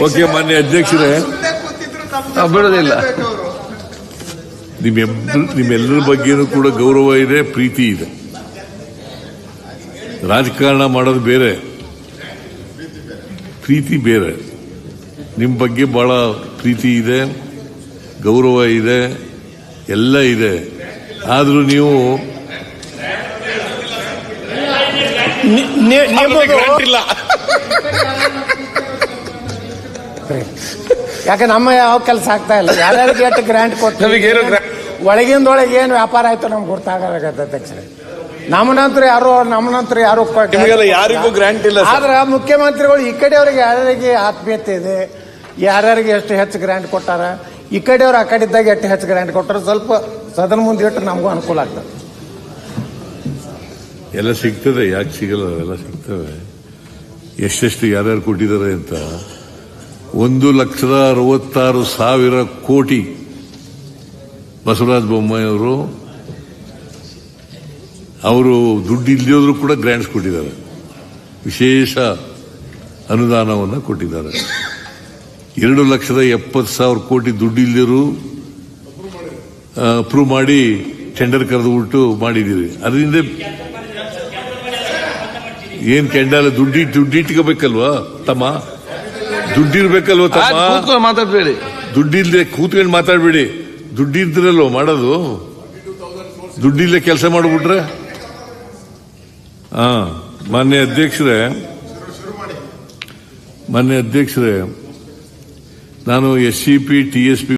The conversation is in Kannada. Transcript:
ಓಕೆ ಮಾನ್ಯ ಅಧ್ಯಕ್ಷರೇ ನಾವು ಬಿಡೋದಿಲ್ಲ ನಿಮ್ಮೆಲ್ಲರ ನಿಮ್ಮೆಲ್ಲರ ಬಗ್ಗೆನೂ ಕೂಡ ಗೌರವ ಇದೆ ಪ್ರೀತಿ ಇದೆ ರಾಜಕಾರಣ ಮಾಡೋದು ಬೇರೆ ಪ್ರೀತಿ ಬೇರೆ ನಿಮ್ಮ ಬಗ್ಗೆ ಬಹಳ ಪ್ರೀತಿ ಇದೆ ಗೌರವ ಇದೆ ಎಲ್ಲ ಇದೆ ಆದರೂ ನೀವು ಯಾಕೆ ನಮ್ಮ ಯಾವ ಕೆಲಸ ಆಗ್ತಾ ಇಲ್ಲ? ಯಾರ್ಯಾರಿಗೆ ಎಷ್ಟು ಗ್ರಾಂಟ್ ಕೊಟ್ಟು ನಮಗೇನು grant- ಒಳಗಿಂದೊಳಗೆ ಏನು ವ್ಯಾಪಾರ ಆಯ್ತು ನಮ್ಗೆ ಗೊತ್ತಾಗಲಾಗತ್ತೆ ಅಧ್ಯಕ್ಷರೇ. ನಮ್ಮ ನಂತರ ಯಾರು ನಮ್ಮ ನಂತರ ಯಾರು ಕೊ- ನಿಮಗೆಲ್ಲ ಯಾರಿಗೂ ಗ್ರಾಂಟ್ ಇಲ್ಲ ಸರ್. ಆದ್ರೆ ಮುಖ್ಯಮಂತ್ರಿಗಳು ಈ ಕಡೆ ಅವ್ರಿಗೆ ಯಾರ್ಯಾರಿಗೆ ಆತ್ಮೀಯತೆ ಇದೆ ಯಾರ್ಯಾರಿಗೆ ಎಷ್ಟು ಹೆಚ್ಚು ಗ್ರ್ಯಾಂಟ್ ಕೊಟ್ಟಾರ ಈ ಕಡೆಯವ್ರು ಆ ಕಡೆ ಇದ್ದಾಗ ಎಷ್ಟು ಹೆಚ್ಚು ಗ್ರ್ಯಾಂಟ್ ಕೊಟ್ಟರು ಸ್ವಲ್ಪ ಸದನ ಮುಂದೆ ಇಟ್ಟು ನಮಗೂ ಅನುಕೂಲ ಆಗ್ತದೆ. ಎಲ್ಲ ಸಿಗ್ತದೆ ಯಾಕೆ ಸಿಗಲ್ಲ ಎಲ್ಲ ಸಿಗ್ತವೆ. ಎಷ್ಟೆಷ್ಟು ಯಾರ್ಯಾರು ಕೊಟ್ಟಿದ್ದಾರೆ ಅಂತ? ಒಂದು ಲಕ್ಷದ ಅರವತ್ತಾರು ಸಾವಿರ ಕೋಟಿ. ಬಸವರಾಜ ಬೊಮ್ಮಾಯಿಯವರು ಅವರು ದುಡ್ಡು ಇಲ್ಲದಿದ್ರು ಕೂಡ ಗ್ರಾಂಟ್ಸ್ ಕೊಟ್ಟಿದ್ದಾರೆ. ವಿಶೇಷ ಅನುದಾನವನ್ನು ಕೊಟ್ಟಿದ್ದಾರೆ. ಎರಡು ಲಕ್ಷದ ಎಪ್ಪತ್ತು ಸಾವಿರ ಕೋಟಿ ದುಡ್ಡು ಇಲ್ಲದಿರು ಅಪ್ರೂವ್ ಮಾಡಿ ಟೆಂಡರ್ ಕರೆದುಬಿಟ್ಟು ಮಾಡಿದ್ದೀರಿ. ಅದರಿಂದ ಏನ್ ಕೆಂಡಲ್ಲ ದುಡ್ಡಿ ದುಡ್ಡಿಟ್ಕೋಬೇಕಲ್ವಾ ತಮ್ಮ? ದುಡ್ಡಿರ್ಬೇಕಲ್ವಾ ತಮ್ಮ? ಕೂತ್ಕೊಂಡು ಮಾತಾಡ್ಬೇಡಿ. ದುಡ್ಡಿಲ್ದೆ ಕೂತ್ಕೊಂಡು ಮಾತಾಡ್ಬೇಡಿ. ದುಡ್ಡಿದ್ರಲ್ವ ಮಾಡೋದು? ದುಡ್ಡಿಲ್ಲೇ ಕೆಲಸ ಮಾಡ್ಬಿಟ್ರೆ? ಹಾ ಮಾನ್ಯ ಅಧ್ಯಕ್ಷರೇ. ಮಾನ್ಯ ಅಧ್ಯಕ್ಷರೇ ನಾನು S C P T S P